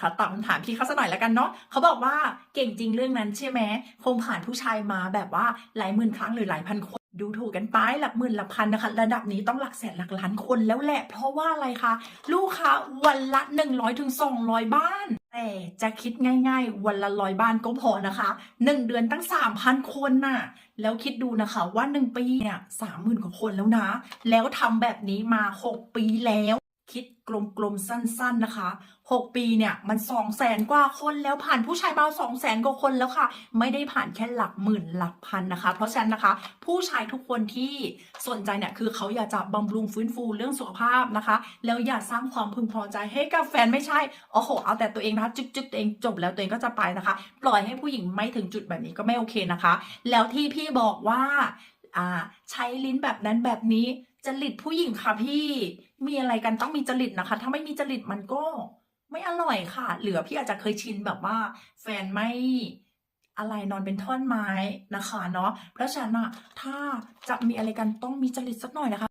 ขอตอบคำถามพี่เขาสักหน่อยแล้วกันเนาะเขาบอกว่าเก่งจริงเรื่องนั้นใช่ไหมคงผ่านผู้ชายมาแบบว่าหลายหมื่นครั้งหรือหลายพันคนดูถูกกันไปหลักหมื่นหลักพันนะคะ ระดับนี้ต้องหลักแสนหลักล้านคนแล้วแหละ เพราะว่าอะไรคะลูกค้าวันละ 100ถึง200 บ้าน แต่จะคิดง่าย ๆ วันละร้อยบ้านก็พอนะคะ 1 เดือนตั้ง 3,000 คนน่ะ แล้วคิดดูนะคะว่า 1 ปีเนี่ย30,000กว่าคนแล้วนะ แล้วทำแบบนี้มา 6 ปีแล้ว คิดกลมๆ สั้นๆนะคะ 6 ปีเนี่ยมัน2 0 0แสนกว่าคนแล้วผ่านผู้ชายมา2 0 0แสนกว่าคนแล้วค่ะ ไม่ได้ผ่านแค่หลักหมื่นหลักพันนะคะ เพราะฉะนั้นนะคะ ผู้ชายทุกคนที่สนใจเนี่ยคือเขาอยากจะบำรุงฟื้นฟูเรื่องสุขภาพนะคะ แล้วอยากสร้างความพึงพอใจให้กับแฟนไม่ใช่โอ้โหเอาแต่ตัวเองนะคะจึ๊กจึ๊กตัวเองจบแล้วตัวเองก็จะไปนะคะ ปล่อยให้ผู้หญิงไม่ถึงจุดแบบนี้ก็ไม่โอเคนะคะ แล้วที่พี่บอกว่า อ่า ใช้ลิ้นแบบนั้นแบบนี้จริตผู้หญิงค่ะพี่ มีอะไรกันต้องมีจริตนะคะ ถ้าไม่มีจริตมันก็ไม่อร่อยค่ะ เหลือพี่อาจจะเคยชินแบบว่า แฟนไม่อะไรนอนเป็นท่อนไม้นะคะเนาะเพราะฉะนั้นอะถ้าจะมีอะไรกันต้องมีจริตสักหน่อยนะคะ